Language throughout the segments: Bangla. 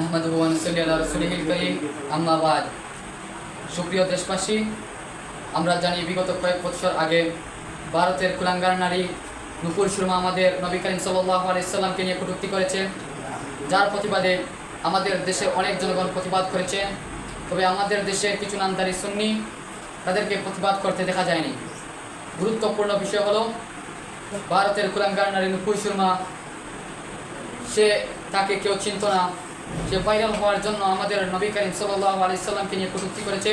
আহমদুবু আনসলি আল্লাহ করিম আম্মাবাদ সুপ্রিয় দেশবাসী, আমরা জানি বিগত কয়েক বছর আগে ভারতের কুলাঙ্গার নারী নুপুর শর্মা আমাদের নবী করিম সাল্লাহ আলাইসাল্লামকে নিয়ে কটূক্তি করেছে। যার প্রতিবাদে আমাদের দেশের অনেক জনগণ প্রতিবাদ করেছে। তবে আমাদের দেশের কিছু নামদারি সুন্নি তাদেরকে প্রতিবাদ করতে দেখা যায়নি। গুরুত্বপূর্ণ বিষয় হলো, ভারতের কুলাঙ্গার নারী নুপুর শর্মা সে তাকে কেউ চিনত না। সে ভাইরাল হওয়ার জন্য আমাদের নবী করিম সাল্লাহ আলাইসাল্লামকে নিয়ে কটূক্তি করেছে।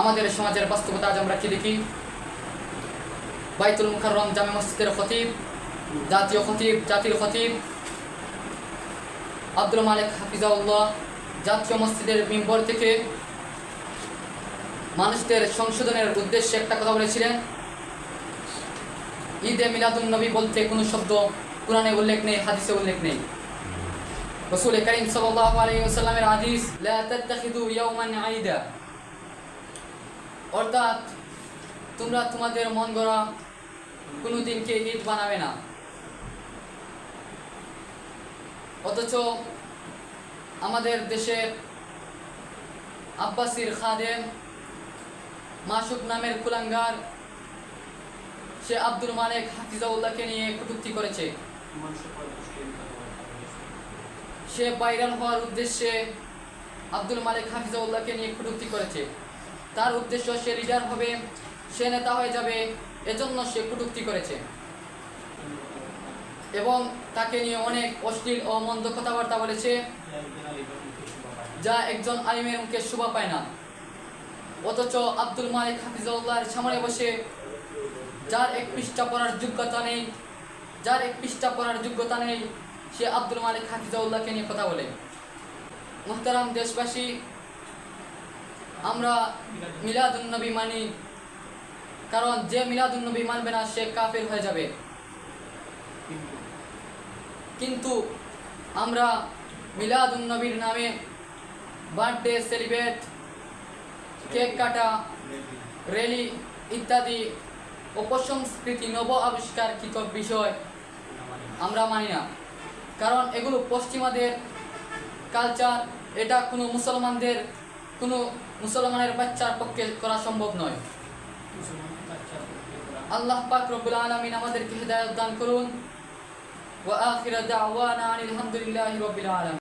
আমাদের সমাজের বাস্তবতা আজ আমরা কি দেখি? বাইতুল মুখাররম জামে মসজিদের খতিব, জাতীয় খতিব, জাতির খতিব, আব্দুল মালিক হাফিজাউল্লাহ, জাতীয় মসজিদের মিম্বর থেকে মানুষদের সংশোধনের উদ্দেশ্যে একটা কথা বলেছিলেন। ঈদে মিলাদুল নবী বলতে কোনো শব্দ, কোরআনে উল্লেখ নেই, হাদিসে উল্লেখ নেই। রসুল করিম ইয়াওমান আইদা অর্থাৎ, তোমরা তোমাদের মন গড়া কোনো দিনকে ঈদ বানাবে না। অথচ আমাদের দেশের আব্বাসির খাদেম মাসুক নামের কুলাঙ্গার, সে আব্দুল মালিক হাফিজাউল্লাহকে নিয়ে কটূক্তি করেছে। সে ভাইরাল হওয়ার উদ্দেশ্যে আব্দুল মালিক হাফিজাউল্লাহকে নিয়ে কটূক্তি করেছে। তার উদ্দেশ্য সে লিডার হবে, সে নেতা হয়ে যাবে, এজন্য সে কটূক্তি করেছে। এবং তাকে নিয়ে অনেক অশ্লীল ও মন্দ কথাবার্তা বলেছে, যা একজন আলিমের মুখে শোভা পায় না। অথচ আব্দুল মালিক হাফিজাউল্লাহর সামনে বসে, যার এক পৃষ্ঠা পড়ার যোগ্যতা নেই, যার এক পৃষ্ঠা পড়ার যোগ্যতা নেই সে আব্দুল মালিক হাফিজাউল্লাহকে নিয়ে কথা বলে। মোহতারাম দেশবাসী, আমরা মিলাদুন্নবী মানি, কারণ যে মিলাদুন্নবী মানবে না, সে কাফের হয়ে যাবে। কিন্তু আমরা মিলাদুন্নবীর নামে বার্থডে, সেলিব্রেট, কেক কাটা র্যালি ইত্যাদি অপসংস্কৃতি, নব আবিষ্কারকৃত বিষয় আমরা মানি না। কারণ এগুলো পশ্চিমাদের কালচার এটা কোনো মুসলমানদের, কোনো মুসলমানের বাচ্চার পক্ষে করা সম্ভব নয়। আল্লাহ পাক রব্বুল আলমিন আমাদেরকে হৃদায়ত দান করুন। ওয়া আখিরা দাওয়ানা আনিল হামদুলিল্লাহি রাব্বিল আলামিন।